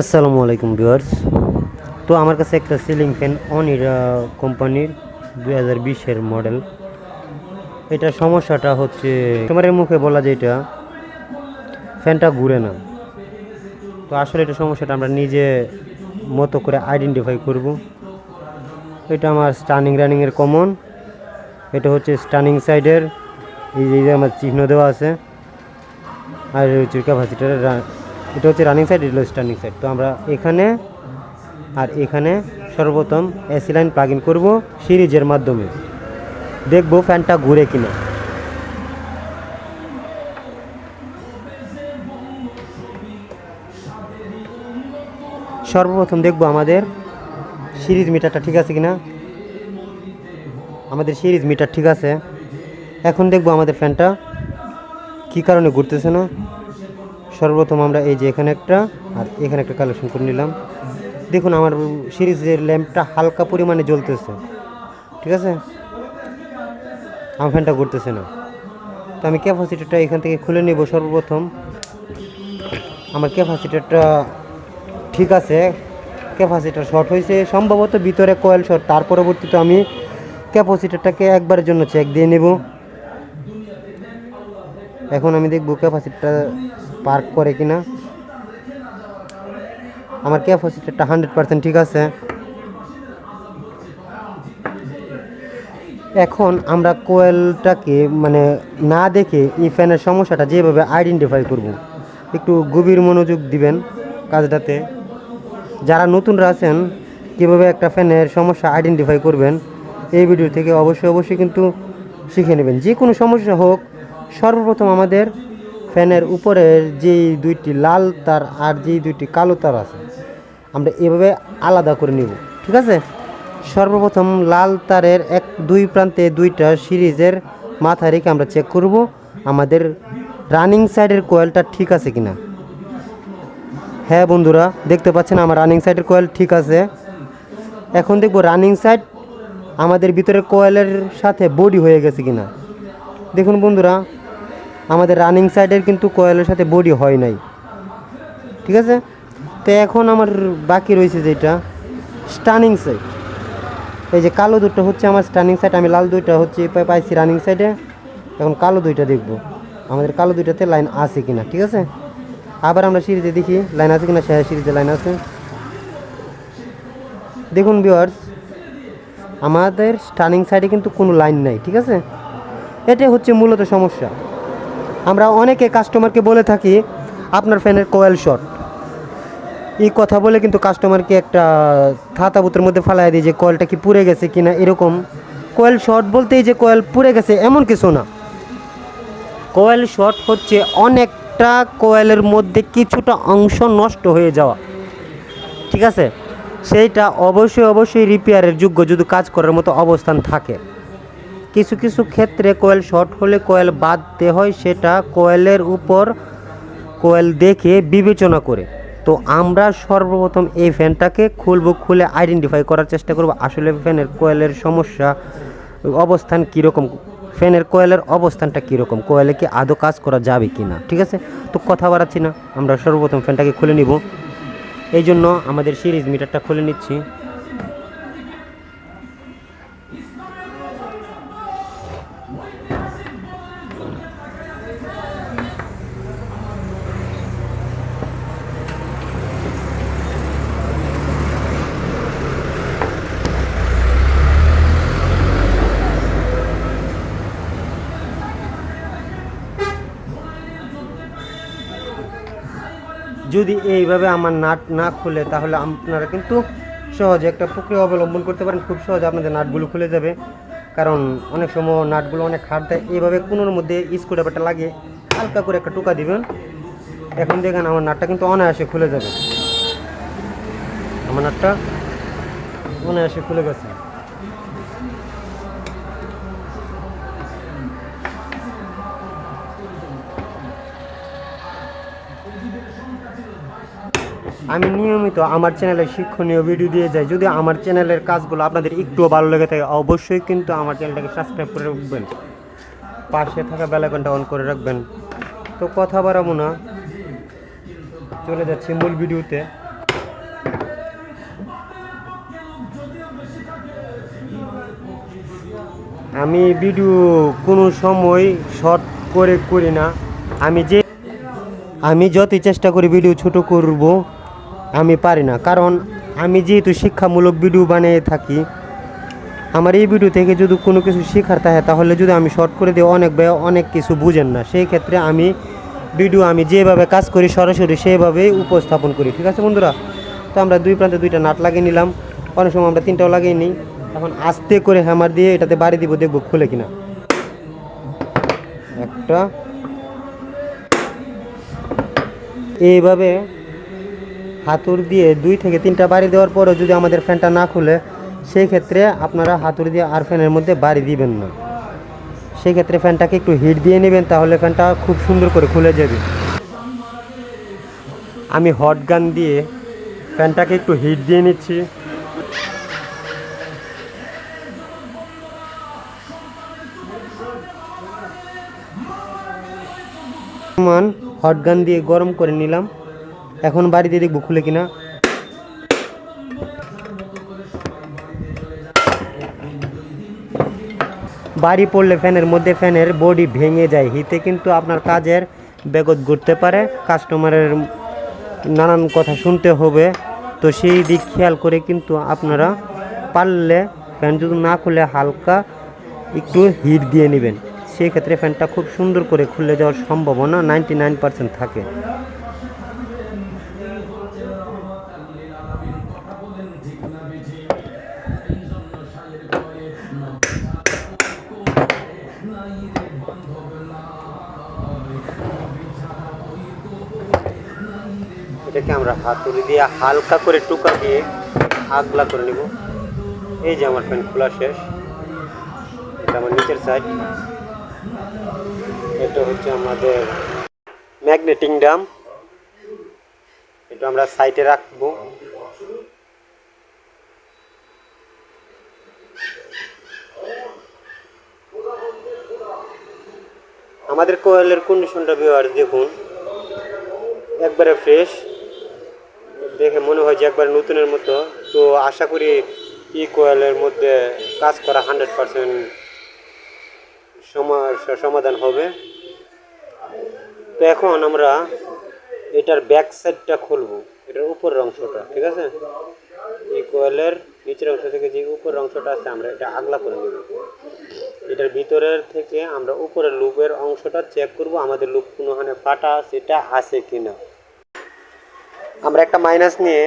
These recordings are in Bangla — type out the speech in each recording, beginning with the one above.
আসসালামু আলাইকুম ভিউয়ার্স। তো আমার কাছে একটা সিলিং ফ্যান অনিরা কোম্পানির দুই হাজার বিশের মডেল। এটা সমস্যাটা হচ্ছে তোমার মুখে বলা যেটা ফ্যানটা ঘুরে না। তো আসলে এটা সমস্যাটা আমরা নিজে মতো করে আইডেন্টিফাই করব। এটা আমার স্টার্নিং রানিংয়ের কমন এটা হচ্ছে স্টার্নিং সাইডের এই যে আমার চিহ্ন দেওয়া আছে। আর এটা হচ্ছে ক্যাপাসিটারের এটা হচ্ছে রানিং সাইড এটা স্টার্নিং সাইড তো আমরা এখানে আর এখানে সর্বপ্রথম এসি লাইন প্লাগ ইন করব সিরিজের মাধ্যমে। দেখব ফ্যানটা ঘুরে কিনা। সর্বপ্রথম দেখব আমাদের সিরিজ মিটারটা ঠিক আছে কিনা। আমাদের সিরিজ মিটার ঠিক আছে। এখন দেখব আমাদের ফ্যানটা কী কারণে ঘুরতেছে না। সর্বপ্রথম আমরা এই যে এখানে একটা, আর এখানে একটা কালেকশন করে নিলাম। দেখুন আমার সিরিজের ল্যাম্পটা হালকা পরিমাণে জ্বলতেছে, ঠিক আছে? আমার ফ্যানটা ঘুরতেছে না। তো আমি ক্যাপাসিটারটা এখান থেকে খুলে নেব সর্বপ্রথম। আমার ক্যাপাসিটারটা ঠিক আছে, ক্যাপাসিটার শর্ট হয়েছে, সম্ভবত ভিতরে কয়েল শর্ট তার পরবর্তীতে আমি ক্যাপাসিটারটাকে একবারের জন্য চেক দিয়ে নেব। এখন আমি দেখব ক্যাপাসিটিটা পার্ক করে কিনা। আমার ক্যাপাসিটিটা হান্ড্রেড পার্সেন্ট ঠিক আছে। এখন আমরা কোয়েলটাকে মানে না দেখে এই ফ্যানের সমস্যাটা যেভাবে আইডেন্টিফাই করব, একটু গভীর মনোযোগ দিবেন কাজটাতে। যারা নতুনরা আছেন, কীভাবে একটা ফ্যানের সমস্যা আইডেন্টিফাই করবেন, এই ভিডিও থেকে অবশ্যই অবশ্যই কিন্তু শিখে নেবেন। যে কোনো সমস্যা হোক, সর্বপ্রথম আমাদের ফ্যানের উপরের যেই দুইটি লাল তার আর যেই দুইটি কালো তার আছে, আমরা এভাবে আলাদা করে নিব, ঠিক আছে? সর্বপ্রথম লাল তারের এক, দুই প্রান্তে দুইটা সিরিজের মাথা রেখে আমরা চেক করব আমাদের রানিং সাইডের কোয়েলটা ঠিক আছে কিনা। হ্যাঁ বন্ধুরা, দেখতে পাচ্ছেন আমার রানিং সাইডের কোয়েল ঠিক আছে। এখন দেখব রানিং সাইড আমাদের ভিতরের কোয়েলের সাথে বডি হয়ে গেছে কিনা। দেখুন বন্ধুরা আমাদের রানিং সাইডের কিন্তু কোয়েলের সাথে বডি হয় নাই। ঠিক আছে? তো এখন আমার বাকি রয়েছে যেটা স্টানিং সাইড এই যে কালো দুটো হচ্ছে আমার স্টানিং সাইড আমি লাল দুইটা হচ্ছে পাইছি রানিং সাইডে এখন কালো দুইটা দেখব। আমাদের কালো দুইটাতে লাইন আছে কিনা, ঠিক আছে? আবার আমরা সিরিজে দেখি লাইন আছে কিনা, সে সিরিজে লাইন আছে। দেখুন ভিওয়ার্স আমাদের স্টানিং সাইডে কিন্তু কোনো লাইন নাই, ঠিক আছে? এটাই হচ্ছে মূলত সমস্যা। আমরা অনেকে কাস্টমারকে বলে থাকি, আপনার ফ্যানের কোয়েল শর্ট এই কথা বলে কিন্তু কাস্টমারকে একটা থাতাবুতের মধ্যে ফালাই দিই যে কয়েলটা কি পুড়ে গেছে কি না এরকম। কোয়েল শর্ট বলতেই যে কোয়েল পুড়ে গেছে এমন কিছু না। কোয়েল শর্ট হচ্ছে অনেকটা কোয়েলের মধ্যে কিছুটা অংশ নষ্ট হয়ে যাওয়া। ঠিক আছে? সেইটা অবশ্যই অবশ্যই রিপেয়ারের যোগ্য যদি কাজ করার মতো অবস্থান থাকে। কিছু কিছু ক্ষেত্রে কোয়েল শর্ট হলে কোয়েল বাঁধতে হয়, সেটা কোয়েলের উপর কোয়েল দেখে বিবেচনা করে। তো আমরা সর্বপ্রথম এই ফ্যানটাকে খুলব, খুলে আইডেন্টিফাই করার চেষ্টা করব, আসলে ফ্যানের কোয়েলের সমস্যা, অবস্থান কীরকম, ফ্যানের কোয়েলের অবস্থানটা কীরকম, কোয়েলে কি আদৌ কাজ করা যাবে কি না ঠিক আছে? তো কথা বাড়াচ্ছি না, আমরা সর্বপ্রথম ফ্যানটাকে খুলে নিব। এই জন্য আমাদের সিরিজ মিটারটা খুলে নিচ্ছি। যদি এইভাবে আমার নাট না খুলে, তাহলে আপনারা কিন্তু সহজে একটা প্রক্রিয়া অবলম্বন করতে পারেন। খুব সহজে আপনাদের নাটগুলো খুলে যাবে। কারণ অনেক সময় নাটগুলো অনেক হার্ড দেয়। এইভাবে কোনোর মধ্যে স্ক্রুড্রাইভারটা লাগিয়ে হালকা করে একটা টোকা দিবেন। এখন দেখেন আমার নাটটা কিন্তু অনায়াসে খুলে যাবে। আমার নাটটা অনায়াসে খুলে গেছে। আমি নিয়মিত আমার চ্যানেলে শিক্ষণীয় ভিডিও দিয়ে যাই। যদি আমার চ্যানেলের কাজগুলো আপনাদের একটুও ভালো লেগে থাকে, অবশ্যই কিন্তু আমার চ্যানেলটাকে সাবস্ক্রাইব করে রাখবেন। পাশে থাকা বেলাকনটা অন করে রাখবেন। তো কথা বাড়াবো না। চলে যাচ্ছি মূল ভিডিওতে আমি ভিডিও কোনো সময় শর্ট করে করি না। আমি যে আমি যতই চেষ্টা করি ভিডিও ছোট করব আমি পারি না। কারণ আমি যেহেতু শিক্ষামূলক ভিডিও বানিয়ে থাকি, আমার এই ভিডিও থেকে যদি কোনো কিছু শেখার থাকে, তাহলে যদি আমি শর্ট করে দিই, অনেক ব্যয় অনেক কিছু বুঝেন না। সেই ক্ষেত্রে আমি ভিডিও আমি যেভাবে কাজ করি, সরাসরি সেভাবেই উপস্থাপন করি। ঠিক আছে বন্ধুরা? তো আমরা দুই প্রান্তে দুইটা নাট লাগিয়ে নিলাম। অনেক সময় আমরা তিনটাও লাগিয়ে নিই। এখন আস্তে করে হ্যামার দিয়ে এটাতে বাড়ি দিব, দেখব খুলে কিনা। একটা। এইভাবে হাতুর দিয়ে দুই থেকে তিনটা বাড়ি দেওয়ার পরেও যদি আমাদের ফ্যানটা না খুলে, সেই ক্ষেত্রে আপনারা হাতুর দিয়ে আর ফ্যানের মধ্যে বাড়ি দিবেন না। সেই ক্ষেত্রে ফ্যানটাকে একটু হিট দিয়ে নেবেন, তাহলে ফ্যানটা খুব সুন্দর করে খুলে যাবে। আমি হট গান দিয়ে ফ্যানটাকে একটু হিট দিয়ে নিচ্ছি। হট গান দিয়ে গরম করে নিলাম। এখন বাড়িতে দেখব খুলে কিনা। বাড়ি পড়লে ফ্যানের মধ্যে ফ্যানের বডি ভেঙে যায়, হিতে কিন্তু আপনার কাজের বেগত ঘুরতে পারে। কাস্টমারের নানান কথা শুনতে হবে, তো সেই দিক খেয়াল করে কিন্তু আপনারা পারলে ফ্যান যদি না খুলে হালকা একটু হিট দিয়ে নেবেন। সেই ক্ষেত্রে ফ্যানটা খুব সুন্দর করে খুলে যাওয়ার সম্ভাবনা নাইনটি নাইন পার্সেন্ট থাকে। এটাকে আমরা হাতুড়ি দিয়ে হালকা করে টুকা দিয়ে আগলা করে নিব। এই যে আমার ফ্যান খোলা শেষ। এটা আমার নিচের সাইড এটা হচ্ছে আমাদের ম্যাগনেটিং ডাম এটা আমরা সাইডে রাখব। আমাদের কোয়েলের কন্ডিশনটা বিওয়ার দেখুন। একবারে ফ্রেশ দেখে মনে হয় যে একবার নতুনের মতো। তো আশা করি ই কোয়েলের মধ্যে কাজ করা হান্ড্রেড পারসেন্ট সমস্যা সমাধান হবে। তো এখন আমরা এটার ব্যাক সাইডটা খুলবো। এটার উপরের অংশটা, ঠিক আছে? এই কোয়েলের নিচের অংশ থেকে যে উপরের অংশটা আছে, আমরা এটা আগলা করে নেব। এটার ভিতরের থেকে আমরা উপরের লুপের অংশটা চেক করব, আমাদের লুপ কোনোখানে ফাটা সেটা আছে কিনা। আমরা একটা মাইনাস নিয়ে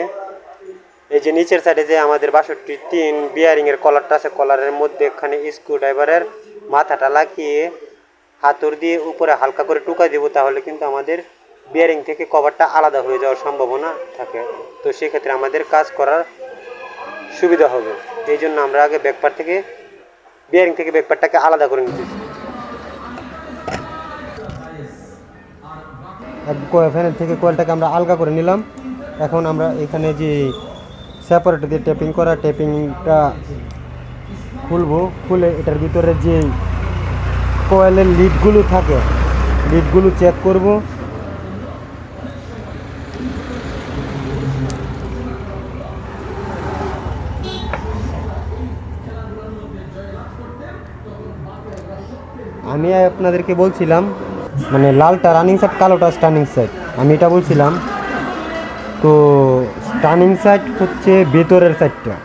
এই যে নিচের সাইডে যে আমাদের বাষট্টি তিন বিয়ারিংয়ের কলারটা আছে কলারের মধ্যে এখানে স্ক্রু ড্রাইভারের মাথাটা লাগিয়ে হাতুর দিয়ে উপরে হালকা করে টুকা দেবো, তাহলে কিন্তু আমাদের বিয়ারিং থেকে কভারটা আলাদা হয়ে যাওয়ার সম্ভাবনা থাকে। তো সেক্ষেত্রে আমাদের কাজ করার সুবিধা হবে। এই জন্য আমরা আগে ব্যাকপার থেকে বিয়ারিং থেকে ব্যাকপারটাকে আলাদা করে নিতেছি। ফ্যানের থেকে কয়েলটাকে আমরা আলগা করে নিলাম। এখন আমরা এখানে যে সেপারেট দিয়ে টেপিং করা টেপিংটা খুলবো। খুলে এটার ভিতরে যে কয়েলের লিডগুলো থাকে লিডগুলো চেক করব। আমি আপনাদেরকে বলছিলাম মানে লালটা রানিং সাইড কালোটা স্টার্নিং সাইড আমি এটা বলছিলাম, তো স্টার্নিং সাইড হচ্ছে ভেতরের সাইডটা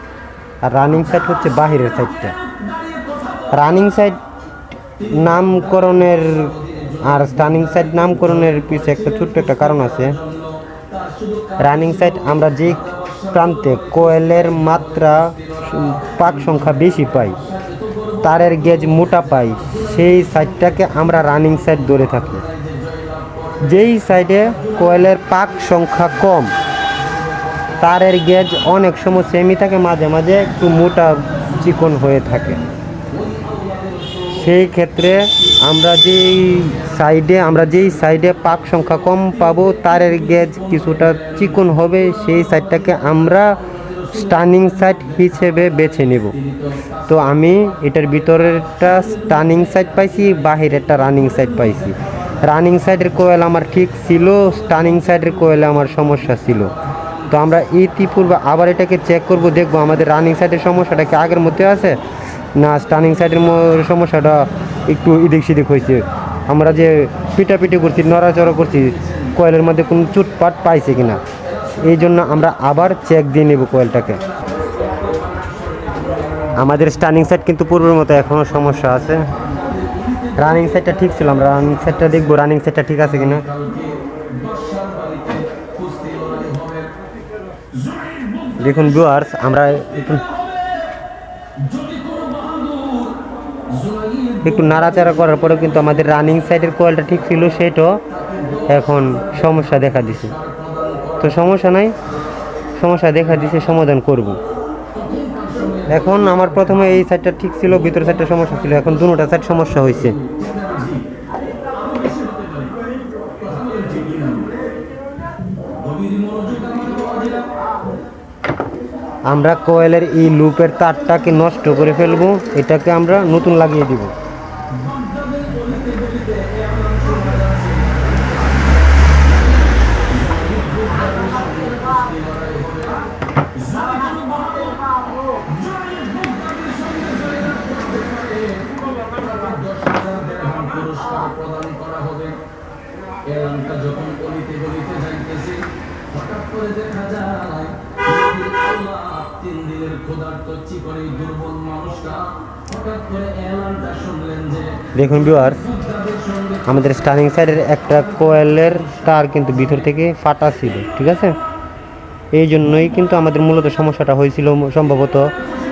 আর রানিং সাইড হচ্ছে বাহিরের সাইডটা রানিং সাইড নামকরণের আর স্টার্নিং সাইড নামকরণের পিছনে একটা ছোট্ট একটা কারণ আছে। রানিং সাইড আমরা যে প্রান্তে কোয়েলের মাত্রা, পাক সংখ্যা বেশি পাই, তারের গেজ মোটা পাই সেই সাইডটাকে আমরা রানিং সাইড ধরে থাকি। যেই সাইডে কোয়েলের পাক সংখ্যা কম, তারের গেজ অনেক সময় সেমি থাকে, মাঝে মাঝে একটু মোটা চিকন হয়ে থাকে। সেই ক্ষেত্রে আমরা যেই সাইডে, আমরা যেই সাইডে পাক সংখ্যা কম পাবো, তারের গেজ কিছুটা চিকন হবে, সেই সাইডটাকে আমরা স্টার্নিং সাইট হিসেবে বেছে নেব। তো আমি এটার ভিতরেরটা স্টার্নিং সাইট পাইছি, বাহিরেরটা রানিং সাইট পাইছি। রানিং সাইডের কোয়েল আমার ঠিক ছিল স্টার্নিং সাইডের কোয়েলে আমার সমস্যা ছিল। তো আমরা ইতিপূর্বে আবার এটাকে চেক করব, দেখব আমাদের রানিং সাইডের সমস্যাটা কি আগের মধ্যে আছে? না স্টার্নিং সাইডের সমস্যাটা একটু ইদিক সিদিক হয়েছে। আমরা যে পিটাপিটি করছি, নড়াচড়া করছি কয়েলের মধ্যে কোনো চুটপাট পাইছে কিনা। এই জন্য আমরা আবার চেক দিয়ে নেব কয়েলটাকে আমাদের স্টার্নিং সাইড কিন্তু পূর্বের মতো এখনও সমস্যা আছে। রানিং সাইডটা ঠিক ছিল, আমরা রানিং সাইডটা দেখব রানিং সাইডটা ঠিক আছে কিনা। দেখুন ভিউয়ার্স আমরা একটু নাড়াচাড়া করার পরেও কিন্তু আমাদের রানিং সাইডের কোয়ালটা ঠিক ছিল, সেটাও এখন সমস্যা দেখা দিছে। তো সমস্যা নাই। সমস্যা দেখা দিছে, সমাধান করব। এখন আমার প্রথমে এই সাইডটা ঠিক ছিল ভিতর সাইডটা সমস্যা ছিল, এখন দুটোটা সাইড সমস্যা হয়েছে আমরা কোয়েলের এই লুপের তারটাকে নষ্ট করে ফেলব, এটাকে আমরা নতুন লাগিয়ে দিব পুরস্কার প্রদান করা হবে এলানটা যখন গলিতে গলিতে যাইতেছে হঠাৎ করে দেখা দেখুন সঙ্গে আমাদের স্টার্নিং সাইডের একটা কোয়েলের তার কিন্তু ভিতর থেকে ফাটা ছিল, ঠিক আছে? এই জন্যই কিন্তু আমাদের মূলত সমস্যাটা হয়েছিল সম্ভবত,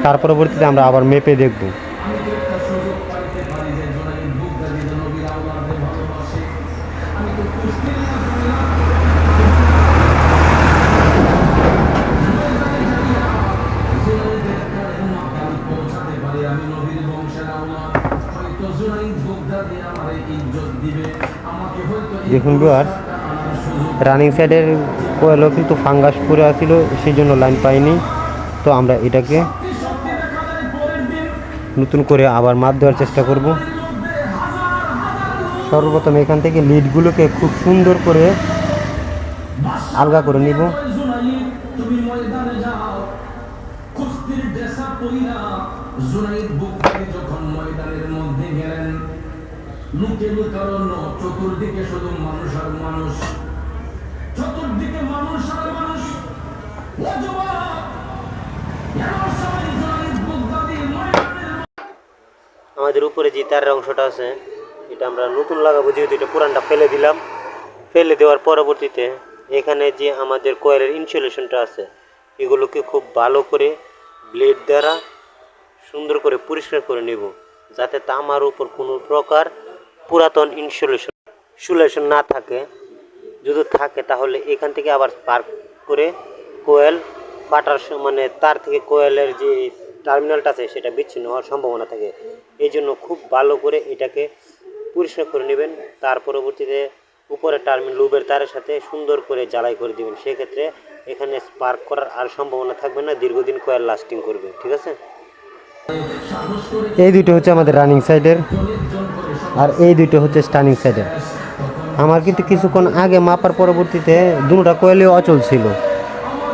তার পরবর্তীতে আমরা আবার মেপে দেখব। দেখুন সুযোগ রানিং সাইডের কোয়েলও কিন্তু ফাঙ্গাস পরে আছিল, সেই জন্য লাইন পাইনি। তো আমরা এটাকে নতুন করে আবার মাপ দেওয়ার চেষ্টা করব। সর্বপ্রথম এখান থেকে লিডগুলোকে খুব সুন্দর করে আলগা করে নিব। লুকে লুকানো চতুর্দিকে শুধু মানুষ আর মানুষ। চতুর্দিকে মানুষ আর মানুষ। আমাদের উপরে যে তারের অংশটা আছে, এটা আমরা নতুন লাগাবো, যেহেতু এটা পুরানটা ফেলে দিলাম। ফেলে দেওয়ার পরবর্তীতে এখানে যে আমাদের কয়েলের ইনসুলেশনটা আছে, এগুলোকে খুব ভালো করে ব্লেড দ্বারা সুন্দর করে পরিষ্কার করে নেব, যাতে তামার উপর কোনো প্রকার পুরাতন ইনসুলেশন ইনসুলেশন না থাকে, যদি থাকে তাহলে এখান থেকে আবার স্পার্ক করে কোয়েল ফাটার মানে তার থেকে কোয়েলের যে টার্মিনালটা আছে সেটা বিচ্ছিন্ন হওয়ার সম্ভাবনা থাকে। এই জন্য খুব ভালো করে এটাকে পরিষ্কার করে নেবেন। তার পরবর্তীতে উপরে টার্মিন লুবের তারের সাথে সুন্দর করে জ্বালাই করে দিবেন। সেক্ষেত্রে এখানে স্পার্ক করার আর সম্ভাবনা থাকবে না। দীর্ঘদিন কোয়েল লাস্টিং করবে। ঠিক আছে? এই দুটো হচ্ছে আমাদের রানিং সাইডের আর এই দুটো হচ্ছে স্টার্নিং সাইডের আমার কিন্তু কিছুক্ষণ আগে মাপার পরবর্তীতে দুটা কোয়েলে অচল ছিল।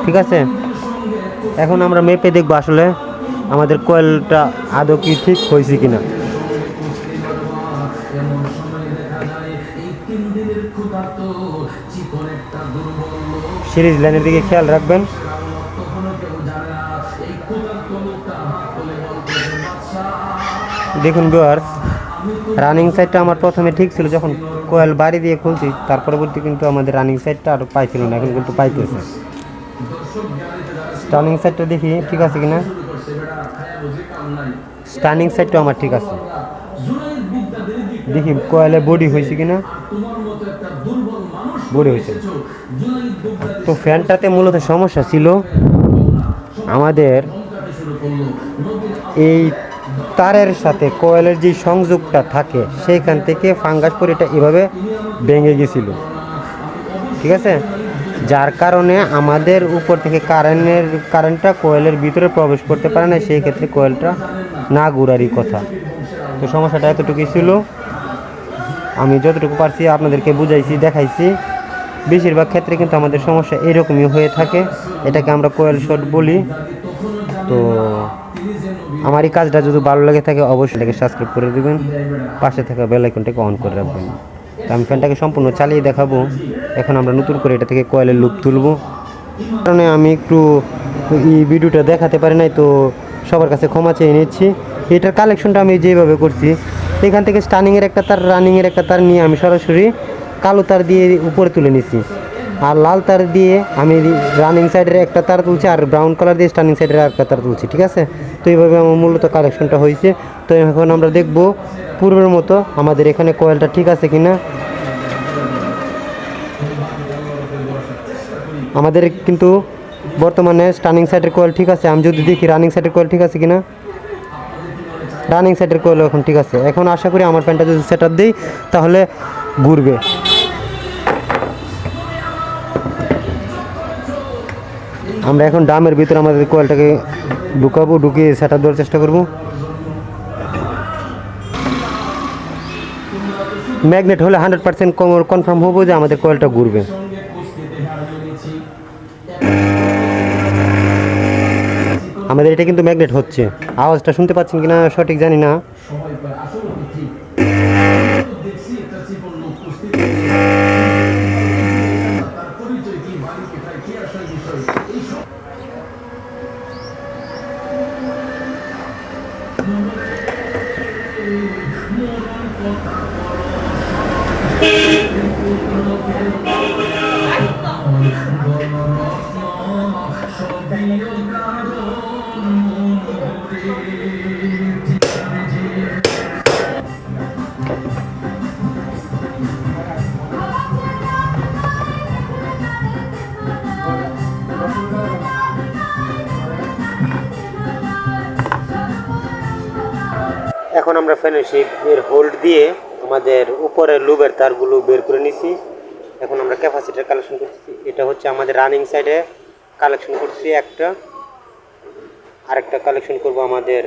ঠিক আছে? এখন আমরা মেপে দেখব আসলে আমাদের কোয়েলটা আদৌ কি ঠিক হয়েছে দুর্বল লোক সিরিজ লাইনের দিকে খেয়াল রাখবেন। না দেখুন ভিউয়ার্স রানিং সাইডটা আমার প্রথমে ঠিক ছিল যখন কোয়েল বাড়ি দিয়ে খুলছি, তার পরবর্তী কিন্তু আমাদের রানিং সাইডটা আর পাইছিল না, এখন কিন্তু পাইতেছে। স্টার্নিং সাইডটা দেখি, ঠিক আছে কিনা? স্টার্নিং সাইডটা আমার ঠিক আছে। দেখি কোয়েলের বডি হয়েছে কিনা? বডি হয়েছে। তো ফ্যানটাতে মূলত সমস্যা ছিল আমাদের এই তারের সাথে কোয়েলের যে সংযোগটা থাকে, সেইখান থেকে ফাঙ্গাস পরে এটা এভাবে ভেঙে গেছিল। ঠিক আছে? যার কারণে আমাদের উপর থেকে কারেন্টের কারেন্টটা কোয়েলের ভিতরে প্রবেশ করতে পারে না, সেই ক্ষেত্রে কোয়েলটা না ঘুরারই কথা। তো সমস্যাটা এতটুকুই ছিল। আমি যতটুকু পারছি আপনাদেরকে বুঝাইছি, দেখাইছি। বেশিরভাগ ক্ষেত্রে কিন্তু আমাদের সমস্যা এরকমই হয়ে থাকে। এটাকে আমরা কোয়েল শট বলি। তো আমার এই কাজটা যদি ভালো লাগে থাকে, অবশ্যই এটাকে সাবস্ক্রাইব করে দেবেন। পাশে থাকা বেল আইকনটাকে অন করে রাখবেন। তো আমি ফ্যানটাকে সম্পূর্ণ চালিয়ে দেখাবো। এখন আমরা নতুন করে এটা থেকে কয়েলের লুপ তুলবো। কারণে আমি একটু এই ভিডিওটা দেখাতে পারি নাই, তো সবার কাছে ক্ষমা চেয়ে নিচ্ছি। এটার কালেকশনটা আমি যেভাবে করছি, এখান থেকে স্টানিংয়ের একটা তার রানিংয়ের একটা তার নিয়ে আমি সরাসরি কালো তার দিয়ে উপরে তুলে নিছি আর লাল তার দিয়ে আমি রানিং সাইডের একটা তার তুলছি আর ব্রাউন কালার দিয়ে স্টানিং সাইডের একটা তার তুলছি, ঠিক আছে? তো এইভাবে আমার মূলত কালেকশনটা হয়েছে। তো এখন আমরা দেখব পূর্বের মতো আমাদের এখানে কয়েলটা ঠিক আছে কি না আমাদের কিন্তু বর্তমানে স্টার্নিং সাইডের কয়েল ঠিক আছে। আমি যদি দেখি রানিং সাইডের কয়েল ঠিক আছে কি না রানিং সাইডের কয়েল এখন ঠিক আছে। এখন আশা করি আমার প্যান্টটা যদি সেট দিই, তাহলে ঘুরবে। আমরা এখন ডামের ভিতরে আমাদের কয়েলটাকে ঢুকাবো, ঢুকিয়ে সেটা দেওয়ার চেষ্টা করব। ম্যাগনেট হলে হান্ড্রেড পার্সেন্ট কনফার্ম হব যে আমাদের কয়েলটা ঘুরবে। আমাদের এটা কিন্তু ম্যাগনেট হচ্ছে। আওয়াজটা শুনতে পাচ্ছেন কিনা সঠিক জানি না। ফ্যানের এর হোল্ড দিয়ে আমাদের উপরের লুবের তারগুলো বের করে নিছি। এখন আমরা ক্যাপাসিটার কালেকশন করছি এটা হচ্ছে আমাদের রানিং সাইডে কালেকশন করছি একটা। আরেকটা কালেকশন করব আমাদের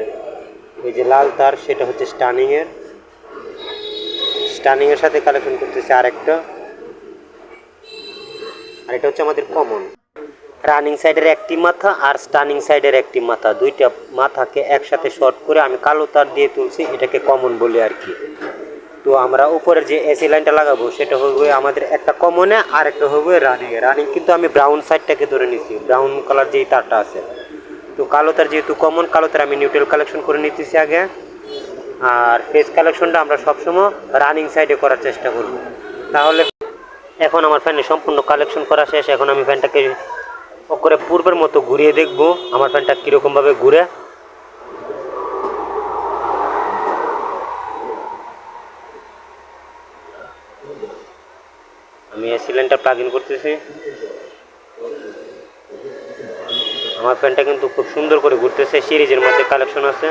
ওই যে লাল তার, সেটা হচ্ছে স্টানিংয়ের স্টানিংয়ের সাথে কালেকশন করতেছি আরেকটা। আর এটা হচ্ছে আমাদের কমন রানিং সাইডের একটি মাথা আর স্টানিং সাইডের একটি মাথা। দুইটা মাথাকে একসাথে শর্ট করে আমি কালো তার দিয়ে তুলছি, এটাকে কমন বলে আর কি। তো আমরা উপরের যে এসি লাইনটা লাগাবো, সেটা হবে আমাদের একটা কমনে আর একটা হবে রানিং রানিং কিন্তু আমি ব্রাউন সাইডটাকে ধরে নিছি ব্রাউন কালার যেই তারটা আছে। তো কালো তার যেহেতু কমন কালো তার আমি নিউট্রাল কালেকশন করে নিতেছি আগে। আর ফেস কালেকশনটা আমরা সবসময় রানিং সাইডে করার চেষ্টা করব। তাহলে এখন আমার ফ্যানের সম্পূর্ণ কালেকশন করা শেষ। এখন আমি ফ্যানটাকে করে পূর্বের মতো ঘুরিয়ে দেখব। আমার ফ্যানটা কীরকমভাবে ঘুরে। আমি সিলিন্ডার প্লাগ ইন করতেছি। আমার ফ্যানটা কিন্তু খুব সুন্দর করে ঘুরতেছে। সিরিজের মধ্যে কালেকশন আছে।